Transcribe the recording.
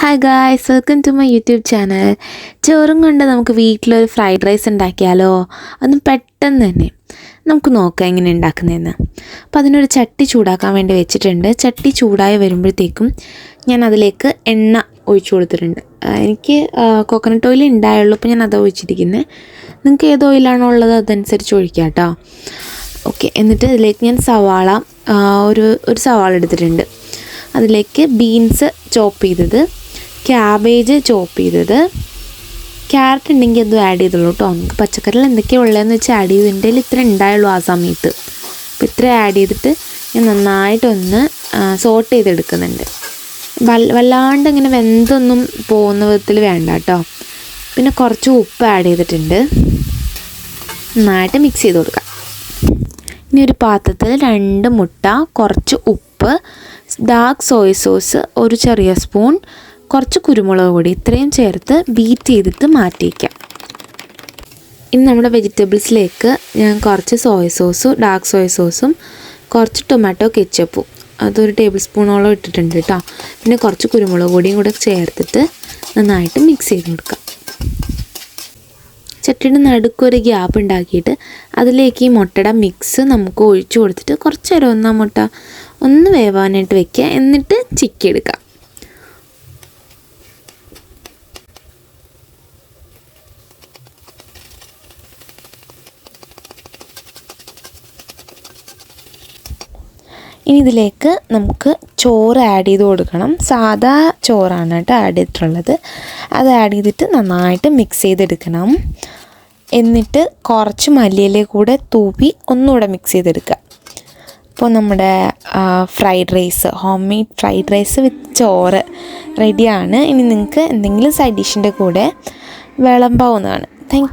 Hi guys welcome to my YouTube channel ചോറും കൊണ്ട് നമുക്ക് വീട്ടിലൊരു ഫ്രൈഡ് റൈസ് ഉണ്ടാക്കിയാലോ? അതും പെട്ടെന്ന് തന്നെ. നമുക്ക് നോക്കാം എങ്ങനെ ഉണ്ടാക്കുന്നതെന്ന്. അപ്പോൾ അതിനൊരു ചട്ടി ചൂടാക്കാൻ വേണ്ടി വെച്ചിട്ടുണ്ട്. ചട്ടി ചൂടായി വരുമ്പോഴത്തേക്കും ഞാൻ അതിലേക്ക് എണ്ണ ഒഴിച്ചു കൊടുത്തിട്ടുണ്ട്. എനിക്ക് കോക്കനട്ട് ഓയിൽ ഉണ്ടായുള്ളൂ അപ്പോൾ ഞാൻ അത് ഒഴിച്ചിരിക്കുന്നത് നിങ്ങൾക്ക് ഏത് ഓയിലാണോ ഉള്ളത് അതനുസരിച്ച് ഒഴിക്കാം കേട്ടോ. ഓക്കെ എന്നിട്ട് അതിലേക്ക് ഞാൻ സവാള ഒരു ഒരു സവാള എടുത്തിട്ടുണ്ട്. അതിലേക്ക് ബീൻസ് ചോപ്പ് ചെയ്തത്. ക്യാബേജ് ചോപ്പ് ചെയ്തത്. ക്യാരറ്റ് ഉണ്ടെങ്കിൽ അതും ആഡ് ചെയ്തുള്ളൂ കേട്ടോ നമുക്ക് പച്ചക്കറിയിൽ എന്തൊക്കെയാണ് ഉള്ളതെന്ന് വെച്ചാൽ ആഡ് ചെയ്ത് ഇത്ര ഉണ്ടായുള്ളൂ ആ സമയത്ത്. അപ്പോൾ ഇത്ര ആഡ് ചെയ്തിട്ട് ഞാൻ നന്നായിട്ടൊന്ന് സോട്ട് ചെയ്തെടുക്കുന്നുണ്ട്. വൽ വല്ലാണ്ട് ഇങ്ങനെ വെന്തൊന്നും പോകുന്ന വിധത്തിൽ വേണ്ട കേട്ടോ പിന്നെ കുറച്ച് ഉപ്പ് ആഡ് ചെയ്തിട്ടുണ്ട്. നന്നായിട്ട് മിക്സ് ചെയ്ത് കൊടുക്കാം. ഇനി ഒരു പാത്രത്തിൽ രണ്ട് മുട്ട കുറച്ച് ഉപ്പ് ഡാർക്ക് സോയ സോസ് ഒരു ചെറിയ സ്പൂൺ കുറച്ച് കുരുമുളക് കൂടി ഇത്രയും ചേർത്ത് ബീറ്റ് ചെയ്തിട്ട് മാറ്റിയിക്കാം ഇനി നമ്മുടെ വെജിറ്റബിൾസിലേക്ക് ഞാൻ കുറച്ച് സോയ സോസും ഡാർക്ക് സോയ സോസും കുറച്ച് ടൊമാറ്റോ കെച്ചപ്പും അതൊരു ടേബിൾ സ്പൂണോളം ഇട്ടിട്ടുണ്ട് കേട്ടോ പിന്നെ കുറച്ച് കുരുമുളക് പൊടിയും കൂടെ ചേർത്തിട്ട് നന്നായിട്ട് മിക്സ് ചെയ്ത് കൊടുക്കാം. ചട്ടിയുടെ നടുക്കൊരു ഗ്യാപ്പ് ഉണ്ടാക്കിയിട്ട് അതിലേക്ക് ഈ മുട്ടയുടെ മിക്സ് നമുക്ക് ഒഴിച്ചു കൊടുത്തിട്ട് കുറച്ച് നേരം ഒന്ന് മുട്ട ഒന്ന് വേവാനായിട്ട് വെക്കുക. എന്നിട്ട് ചിക്കി എടുക്കാം. ഇനി ഇതിലേക്ക് നമുക്ക് ചോറ് ആഡ് ചെയ്ത് കൊടുക്കണം. സാധാ ചോറാണ് കേട്ടോ ആഡ് ചെയ്തിട്ടുള്ളത്. അത് ആഡ് ചെയ്തിട്ട് നന്നായിട്ട് മിക്സ് ചെയ്തെടുക്കണം. എന്നിട്ട് കുറച്ച് മല്ലിയിലെ കൂടെ തൂവി ഒന്നുകൂടെ മിക്സ് ചെയ്തെടുക്കുക. അപ്പോൾ നമ്മുടെ fried rice homemade fried rice with ചോറ് റെഡിയാണ് ഇനി നിങ്ങൾക്ക് എന്തെങ്കിലും സൈഡ് ഡിഷിന്റെ കൂടെ വിളമ്പാവുന്നതാണ്. താങ്ക്